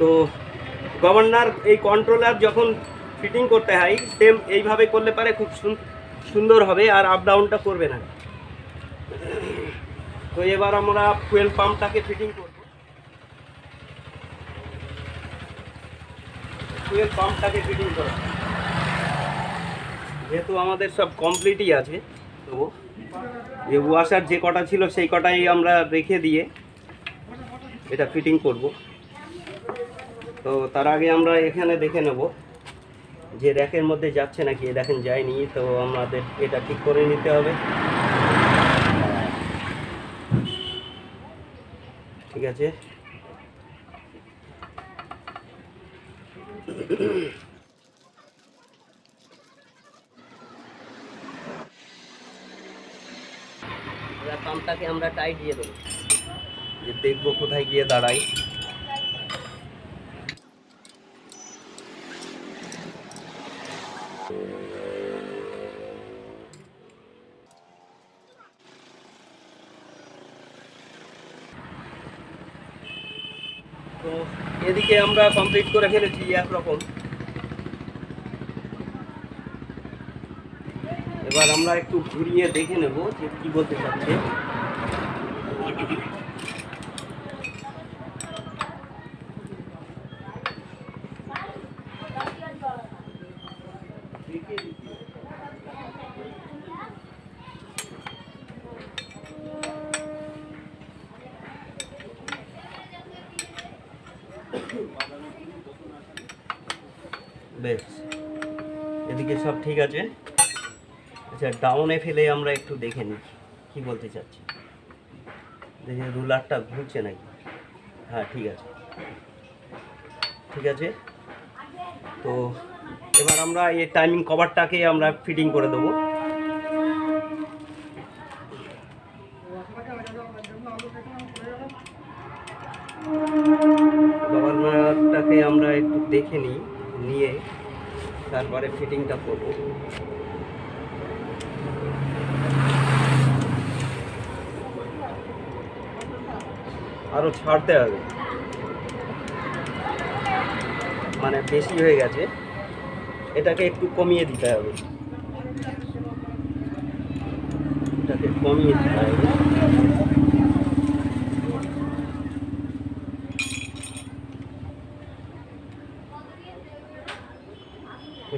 তো গভর্নর এই কন্ট্রোলার যখন ফিটিং করতে হয় সেম এইভাবে করলে পারে খুব সুন- সুন্দর হবে আর আপ ডাউনটা করবে না। তো এবার আমরা ফুয়েল পাম্পটাকে ফিটিং করব। ফুয়েল পাম্পটাকে ফিটিং করব। যেহেতু আমাদের সব কমপ্লিটই আছে, তো যে ওয়াশার যে কটা ছিল সেই কটাই আমরা রেখে দিয়ে এটা ফিটিং করব। তো তার আগে আমরা এখানে দেখে নেব যে র্যাকের মধ্যে যাচ্ছে নাকি দেখেন যায়নি, তো আমাদের এটা ঠিক করে নিতে হবে। ঠিক আছে। পাম্পটাকে আমরা টাইট দিয়ে দেবো। যে দেখব কোথায় গিয়ে দাঁড়াই। তো এদিকে আমরা কমপ্লিট করে ফেলেছি একরকম। এবার আমরা একটু ঘুরিয়ে দেখে নেব যে কি বলতে চাচ্ছে। বেশ। এদিকে সব ঠিক আছে? আচ্ছা ডাউনে ফেলে আমরা একটু দেখে নিই, কি বলতে চাচ্ছি? দেখি রুলারটা ঘুরছে নাকি? হ্যাঁ ঠিক আছে। ঠিক আছে? তো এবার আমরা এই টাইমিং কভারটাকে আমরা ফিটিং করে দেবো। তারপরে ফিটিংটা করব। আরও ছাড়তে হবে। মানে বেশি হয়ে গেছে। এটাকে একটু কমিয়ে দিতে হবে। এটাকে কমিয়ে দিতে হবে।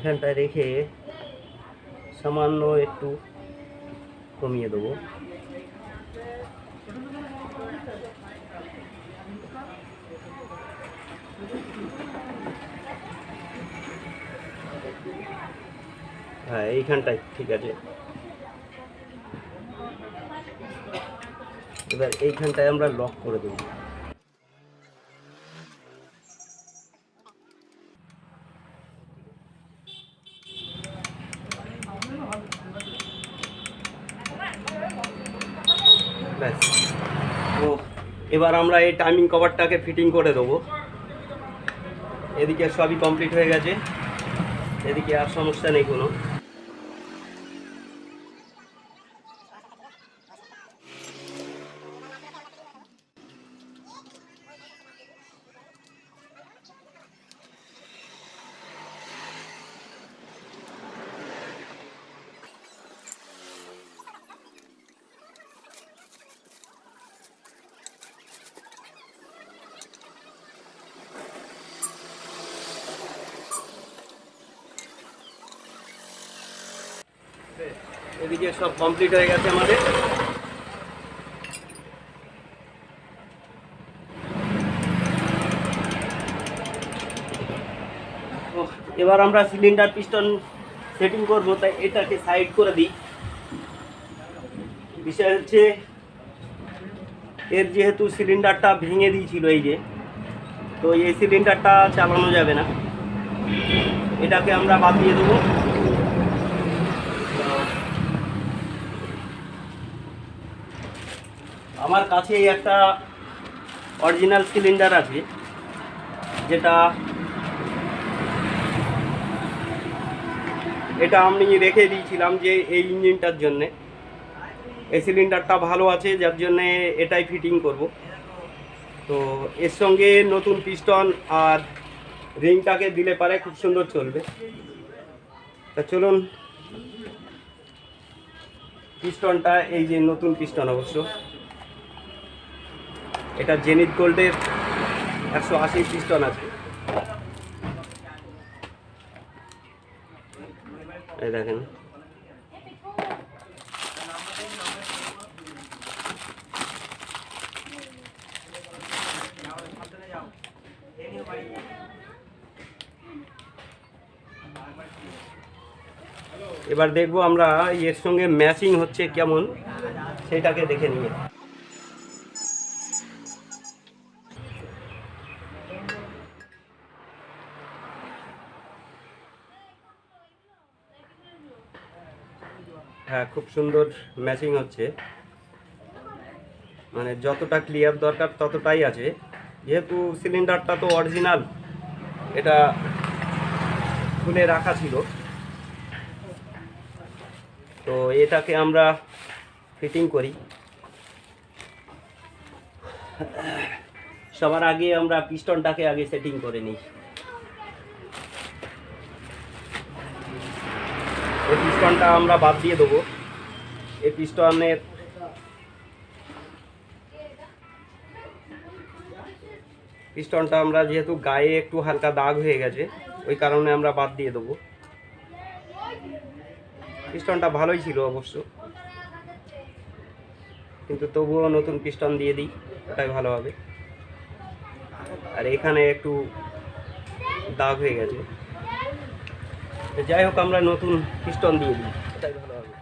এখানটায় রেখে সামান্য একটু কমিয়ে দেবো। হ্যাঁ এইখানটায় ঠিক আছে। এবার এইখানটায় আমরা লক করে দেবো ব্যাস তো এবার আমরা এই টাইমিং কভারটাকে ফিটিং করে দেবো। এদিকে সবই কমপ্লিট হয়ে গেছে। এদিকে আর সমস্যা নেই কোনো। এদিকে সব কমপ্লিট হয়ে গেছে আমাদের। এবার আমরা সিলিন্ডার পিস্টন সেটিং করব, তাই এটাকে সাইড করে দিই। বিষয় হচ্ছে, এর যেহেতু সিলিন্ডারটা ভেঙে দিয়েছিল এই যে, তো এই সিলিন্ডারটা চালানো যাবে না। এটাকে আমরা বাদ দিয়ে দেবো। আমার কাছে একটা অরিজিনাল সিলিন্ডার আছে, যেটা এটা আমি রেখে দিয়েছিলাম যে এই ইঞ্জিনটার জন্যে। এই সিলিন্ডারটা ভালো আছে, যার জন্যে এটাই ফিটিং করব। তো এর সঙ্গে নতুন পিস্টন আর রিংটাকে দিলে পারে খুব সুন্দর চলবে। তা চলুন পিস্টনটা এই যে নতুন পিস্টন অবশ্য। এটা জেনিত গোল্ডের একশো আশি পিস্টন আছে। দেখেন। এবার দেখব আমরা এর সঙ্গে ম্যাচিং হচ্ছে কেমন সেটাকে দেখে নিয়ে। হ্যাঁ খুব সুন্দর ম্যাচিং হচ্ছে। মানে যতটা ক্লিয়ার দরকার ততটাই আছে। যেহেতু সিলিন্ডারটা তো অরিজিনাল এটা খুলে রাখা ছিল। তো এটাকে আমরা ফিটিং করি। সবার আগে আমরা পিস্টনটাকে আগে সেটিং করে নিই। এই পিস্টনটা আমরা বাদ দিয়ে দেবো। এই পিস্টনের পিস্টনটা আমরা যেহেতু গায়ে একটু হালকা দাগ হয়ে গেছে, ওই কারণে আমরা বাদ দিয়ে দেবো। পিস্টনটা ভালোই ছিল অবশ্য। কিন্তু তবুও নতুন পিস্টন দিয়ে দিই, ওটাই ভালো হবে। আর এখানে একটু দাগ হয়ে গেছে। যাই হোক আমরা নতুন পিস্টন দিয়ে দিই। এটাই ভালো হবে।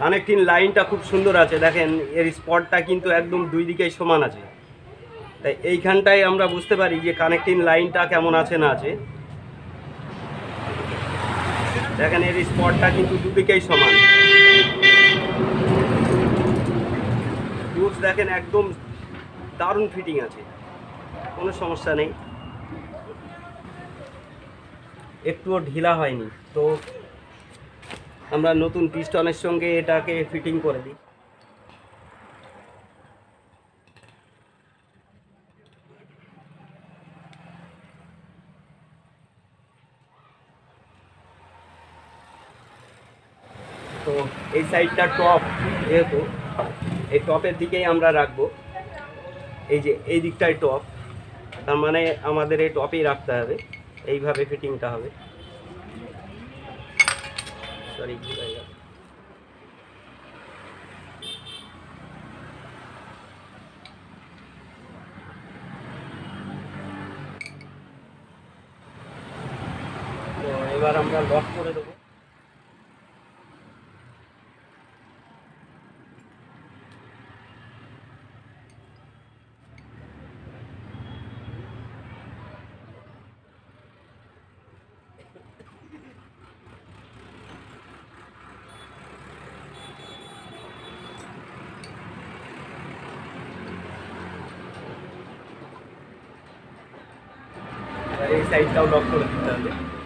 কানেক্টিং লাইনটা খুব সুন্দর আছে। দেখেন, এর স্পটটা কিন্তু একদম দুই দিকেই সমান আছে। তাই এইখানটায় আমরা বুঝতে পারি যে কানেক্টিং লাইনটা কেমন আছে না আছে। দেখেন, এর স্পটটা কিন্তু দুদিকেই সমান। দেখেন, একদম দারুণ ফিটিং আছে। কোনো সমস্যা নেই। একটুও ঢিলা হয়নি, তো আমরা নতুন পিস্টনের সঙ্গে এটাকে ফিটিং করে দিই। তো এই সাইডটা টপ যেহেতু এই টপের দিকেই আমরা রাখব। এই যে এই দিকটাই টপ তার মানে আমাদের এই টপেই রাখতে হবে। এইভাবে ফিটিংটা হবে। সরি ভুল হয়ে গেল তো এবার আমরা লক করে দেবো এবার এই সাইডটাও লক করে দিতে হবে